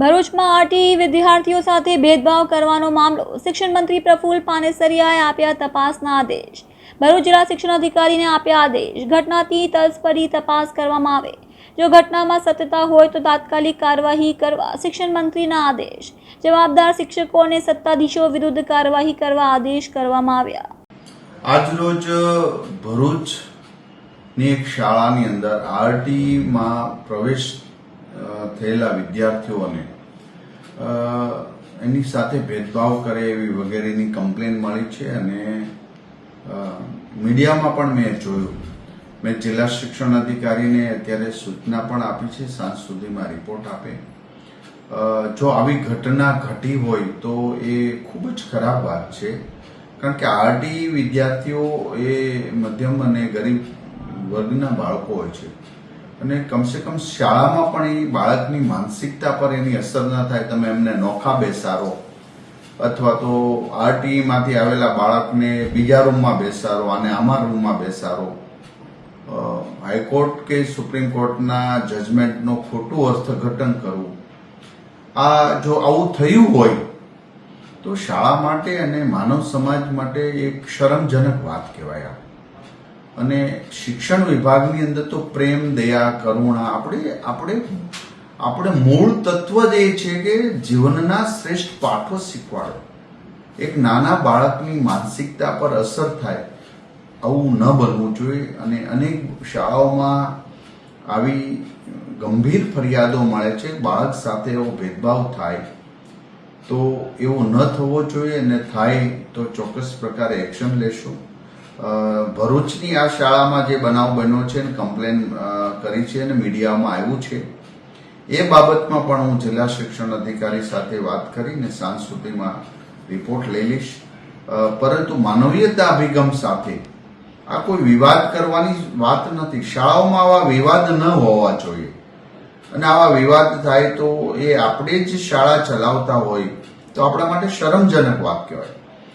ભરૂચમાં આરટી વિદ્યાર્થીઓ સાથે ભેદભાવ કરવાનો મામલો શિક્ષણ મંત્રી પ્રફુલ પાનેસરિયાએ આપ્યા તપાસના આદેશ. ભરૂચ જિલ્લા શિક્ષણ અધિકારીને આપ્યા આદેશ. ઘટનાથી તલસ્પરી તપાસ કરવામાં આવે. જો ઘટનામાં સત્યતા હોય તો તાત્કાલિક કાર્યવાહી કરવા શિક્ષણ મંત્રીના આદેશ. જવાબદાર શિક્ષકો અને સત્તાધીશો વિરુદ્ધ કાર્યવાહી કરવા આદેશ કરવામાં આવ્યા. આજરોજ, ભરૂચની એક શાળાની અંદર આરટીમાં પ્રવેશ થયેલા વિદ્યાર્થીઓને એની સાથે ભેદભાવ કરે એવી વગેરેની કમ્પ્લેન મળી છે અને મીડિયામાં પણ મેં જોયું. મેં જિલ્લા શિક્ષણ અધિકારીને અત્યારે સૂચના પણ આપી છે, સાંજ સુધીમાં રિપોર્ટ આપે. જો આવી ઘટના ઘટી હોય તો એ ખૂબ જ ખરાબ વાત છે. કારણ કે આરટી વિદ્યાર્થીઓ એ મધ્યમ અને ગરીબ વર્ગના બાળકો હોય છે. અને કમસે કમ શાળામાં પણ એ બાળકની માનસિકતા પર એની અસર ના થાય, તમે એમને નોખા બેસારો અથવા તો આરટી માંથી આવેલા બાળકને બીજા રૂમમાં બેસારો અને આમાં રૂમમાં બેસારો હાઈકોર્ટ કે સુપ્રીમ કોર્ટના જજમેન્ટનો ખોટું અર્થઘટન કરવું. આ જો આવું થયું હોય, તો શાળા માટે અને માનવ સમાજ માટે એક શરમજનક વાત કહેવાય આ. અને શિક્ષણ વિભાગની અંદર તો પ્રેમ, દયા, કરુણા આપણે આપણે આપણે મૂળ તત્વ જ એ છે કે જીવનના શ્રેષ્ઠ પાઠો શીખવાડો. એક નાના બાળકની માનસિકતા પર અસર થાય, આવું ન બનવું જોઈએ અને અનેક શાળાઓમાં આવી ગંભીર ફરિયાદો મળે છે, બાળક સાથે એવો ભેદભાવ થાય, તો એવો ન થવો જોઈએ અને થાય તો ચોક્કસ પ્રકારે એક્શન લેશું. ભરૂચની આ શાળામાં જે બનાવ બન્યો છે ને કમ્પ્લેન કરી છે અને મીડિયામાં આવ્યું છે, એ બાબતમાં પણ હું જિલ્લા શિક્ષણ અધિકારી સાથે વાત કરીને સાંજ સુધીમાં રિપોર્ટ લઈ લઈશ. પરંતુ માનવીયતા અભિગમ સાથે આ કોઈ વિવાદ કરવાની વાત નથી. શાળાઓમાં આવા વિવાદ ન હોવા જોઈએ. અને આવા વિવાદ થાય તો એ આપણે જ શાળા ચલાવતા હોય તો આપણા માટે શરમજનક વાત કહેવાય